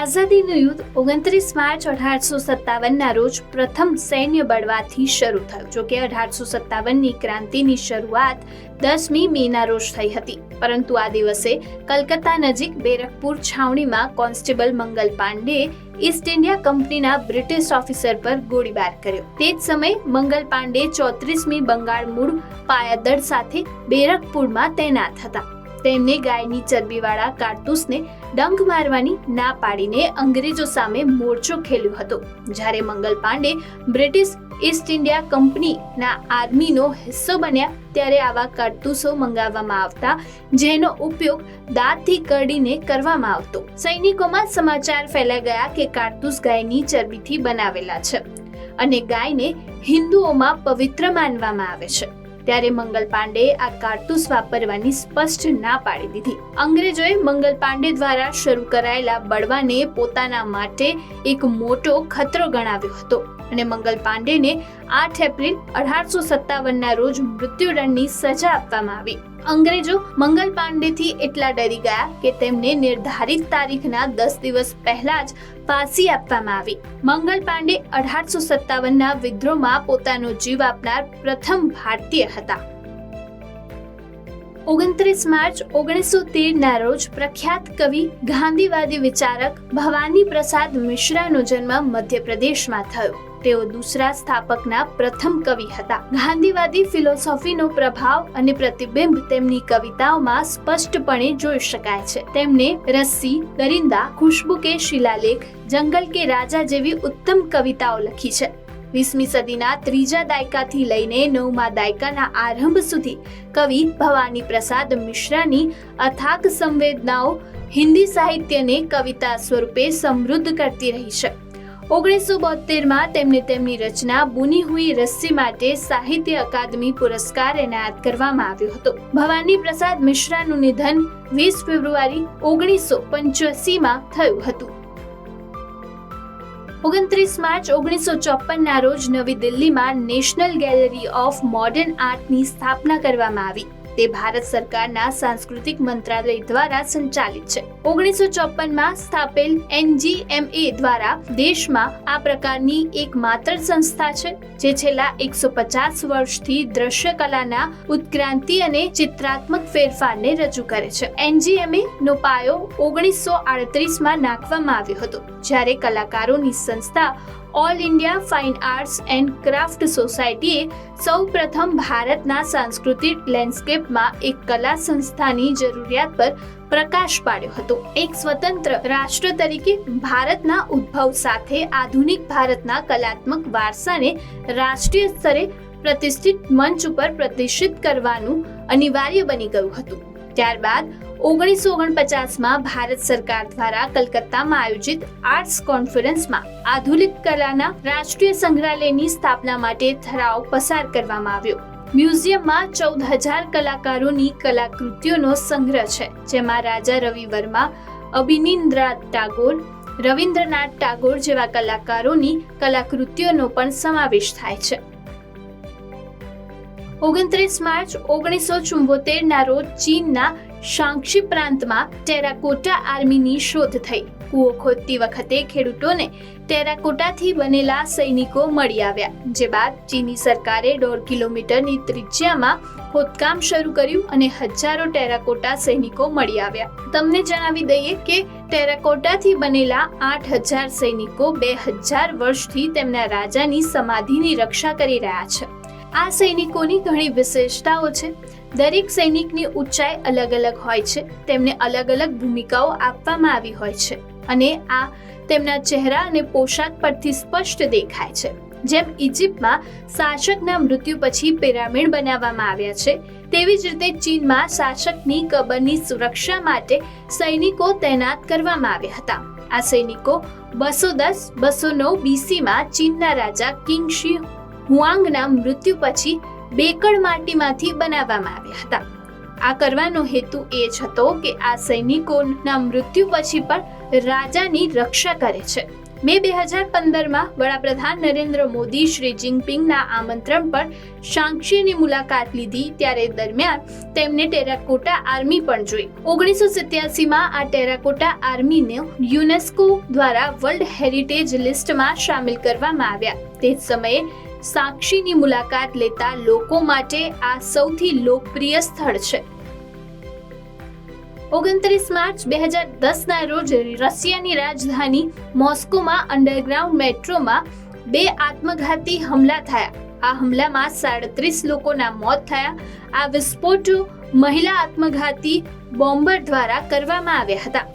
આઝાદીનું યુદ્ધ ઓગણત્રીસ માર્ચ અઢારસો સત્તાવનના રોજ પ્રથમ સૈન્ય બળવાથી શરૂ થયું જોકે અઢારસો સત્તાવનની ક્રાંતિની શરૂઆત દસમી મેના રોજ થઈ હતી. પરંતુ આ દિવસે કલકત્તા નજીક Barrackpore છાવણીમાં constable Mangal Pandey East India કંપનીના બ્રિટિશ ઓફિસર પર ગોળીબાર કર્યો. તે જ સમયે મંગલ પાંડે ચોત્રીસમી બંગાળ મૂળ પાયાદળ સાથે બેરકપુરમાં તૈનાત હતા. તેમને ગાયની ચરબીવાળા કારતૂસને ડંખ મારવાની ના પાડીને અંગ્રેજો સામે મોરચો ખેલ્યો હતો. જ્યારે Mangal Pandey British East India કંપનીના આર્મીનો હિસ્સો બન્યા, ત્યારે આવા કારતૂસો મંગાવવામાં આવતા, જેનો ઉપયોગ દાંતથી કરડીને કરવામાં આવતો. સૈનિકોમાં સમાચાર ફેલાઈ ગયા કે કારતૂસ ગાયની ચરબીથી બનાવેલા છે અને ગાયને હિન્દુઓમાં પવિત્ર માનવામાં આવે છે. ત્યારે મંગલ પાંડે આ કારતૂસ વાપરવાની સ્પષ્ટ ના પાડી દીધી. અંગ્રેજોએ મંગલ પાંડે દ્વારા શરૂ કરાયેલા બળવાને પોતાના માટે એક મોટો ખતરો ગણાવ્યો હતો. અને મંગલ પાંડેને આઠ એપ્રિલ અઢારસો સત્તાવનના રોજ મૃત્યુદંડની સજા આપવામાં આવી. અંગ્રેજો મંગલ પાંડેથી એટલા ડરી ગયા કે તેમને નિર્ધારિત તારીખના દસ દિવસ પહેલા જ ફાંસી આપવામાં આવી. મંગલ પાંડે અઢારસો સત્તાવનના વિદ્રોહમાં પોતાનો જીવ આપનાર પ્રથમ ભારતીય હતા. ઓગણત્રીસ માર્ચ ઓગણીસો તેરના રોજ પ્રખ્યાત કવિ, ગાંધીવાદી વિચારક ભવાની પ્રસાદ મિશ્રાનો જન્મ મધ્યપ્રદેશમાં થયો. તેઓ દૂસરા સ્થાપકના પ્રથમ કવિ હતા. ગાંધીવાદી ફિલોસોફીનો પ્રભાવ અને પ્રતિબિંબ તેમની કવિતાઓમાં સ્પષ્ટપણે જોઈ શકાય છે. તેમને રસ્સી, દરિંદા, ખુશ્બુ કે શિલાલેખ, જંગલ કે રાજા જેવી ઉત્તમ કવિતાઓ લખી છે. વીસમી સદીના ત્રીજા દાયકાથી લઈને નવમા દાયકાના આરંભ સુધી કવિ ભવાની પ્રસાદ મિશ્રાની અથાગ સંવેદનાઓ હિન્દી સાહિત્યને કવિતા સ્વરૂપે સમૃદ્ધ કરતી રહી છે. ઓગણીસો બોતેરમાં તેમને તેમની રચના બુની હુઈ રસ્સી માટે સાહિત્ય અકાદમી પુરસ્કાર એનાયત કરવામાં આવ્યો હતો. ભવાની પ્રસાદ મિશ્રાનું નિધન વીસ ફેબ્રુઆરી ઓગણીસો પંચ્યાસીમાં થયું હતું. ઓગણત્રીસ માર્ચ ઓગણીસો ચોપનના રોજ નવી દિલ્હીમાં નેશનલ ગેલેરી ઓફ મોડર્ન આર્ટની સ્થાપના કરવામાં આવી. તે ભારત સરકારના સાંસ્કૃતિક મંત્રાલય દ્વારા સંચાલિત છે. ઓગણીસો ચોપનમાં સ્થાપેલ એનજીએમએ દ્વારા દેશમાં આ પ્રકારની એક માત્ર સંસ્થા છે, જે છેલ્લા એકસો પચાસ વર્ષથી દ્રશ્ય કલાના ઉત્ક્રાંતિ અને ચિત્રાત્મક ફેરફારને રજૂ કરે છે. એનજીએમએ નો પાયો ઓગણીસો આડત્રીસમાં નાખવામાં આવ્યો હતો, જ્યારે કલાકારોની સંસ્થા all India fine arts and craft સોસાયટીએ સૌ પ્રથમ ભારતના સાંસ્કૃતિક લેન્ડસ્કેપમાં એક કલા સંસ્થાની જરૂરિયાત પર પ્રકાશ પાડ્યો હતો. એક સ્વતંત્ર રાષ્ટ્ર તરીકે ભારતના ઉદ્ભવ સાથે આધુનિક ભારતના કલાત્મક વારસાને રાષ્ટ્રીય સ્તરે પ્રતિષ્ઠિત મંચ ઉપર પ્રતિષ્ઠિત કરવાનું અનિવાર્ય બની ગયું હતું. ત્યારબાદ ઓગણીસો ઓગણપચાસમાં ભારત સરકાર દ્વારા કલકત્તામાં આયોજિત આર્ટ્સ કોન્ફરન્સમાં આધુનિક કલાના રાષ્ટ્રીય સંગ્રહાલયની સ્થાપના માટે ઠરાવ પસાર કરવામાં આવ્યો. મ્યુઝિયમમાં ચૌદ હજાર કલાકારોની કલાકૃતિઓનો સંગ્રહ છે, જેમાં રાજા રવિ વર્મા, અભિનિન્દ્રનાથ ટાગોર, રવિન્દ્રનાથ ટાગોર જેવા કલાકારોની કલાકૃતિઓનો પણ સમાવેશ થાય છે. ઓગણત્રીસ માર્ચ ઓગણીસો ચુંબોતેરના રોજ ચીનના શાંક્ષી પ્રાંતમાં ટેરાકોટા આર્મીની શોધ થઈ. કૂવો ખોદતી વખતે ખેડૂતોને ટેરાકોટાથી બનેલા સૈનિકો મળી આવ્યા, જે બાદ ચીની સરકારે દોઢ કિલોમીટરની ત્રિજ્યામાં ખોદકામ શરૂ કર્યું અને હજારો ટેરાકોટા સૈનિકો મળી આવ્યા. તમને જણાવી દઈએ કે ટેરાકોટાથી બનેલા આઠ હજાર સૈનિકો બે હજાર વર્ષથી તેમના રાજાની સમાધિની રક્ષા કરી રહ્યા છે. આ સૈનિકોની ઘણી વિશેષતાઓ છે. દરેક સૈનિકની ઊંચાઈ અલગ અલગ હોય છે. તેમને અલગ અલગ ભૂમિકાઓ આપવામાં આવી હોય છે અને આ તેમના ચહેરા અને પોશાક પરથી સ્પષ્ટ દેખાય છે. જેમ ઇજિપ્તમાં શાસકના મૃત્યુ પછી પિરામિડ બનાવવામાં આવ્યા છે, તેવી જ રીતે ચીનમાં શાસકની કબરની સુરક્ષા માટે સૈનિકો તૈનાત કરવામાં આવ્યા હતા. આ સૈનિકો બસો દસ, બસો નવ બીસીમાં ચીનના રાજા કિંગ શી હુઆંગના મૃત્યુ પછી બેકડ માટીમાંથી બનાવવામાં આવ્યા હતા. આ કરવાનો હેતુ એ જ હતો કે આ સૈનિકોના મૃત્યુ પછી પણ રાજાની રક્ષા કરે છે. મે બે હજાર પંદરમાં વડાપ્રધાન નરેન્દ્ર મોદી શ્રી જિનપિંગના આમંત્રણ પર શાંક્ષીની મુલાકાત લીધી ત્યારે દરમિયાન તેમને ટેરાકોટા આર્મી પણ જોઈ. ઓગણીસો સિત્યાસીમાં આ ટેરાકોટા આર્મીને યુનેસ્કો દ્વારા વર્લ્ડ હેરિટેજ લિસ્ટમાં સામેલ કરવામાં આવ્યા. તે જ સમયે સાક્ષીની મુલાકાત લેતા લોકો માટે આ સૌથી લોકપ્રિય સ્થળ છે. ઓગણત્રીસ માર્ચ બે હજાર દસના રોજ રશિયાની રાજધાની મોસ્કોમાં અંડરગ્રાઉન્ડ મેટ્રોમાં બે આત્મઘાતી હુમલા થયા. આ હુમલામાં સાડત્રીસ લોકોના મોત થયા. આ વિસ્ફોટો મહિલા આત્મઘાતી બોમ્બર દ્વારા કરવામાં આવ્યા હતા.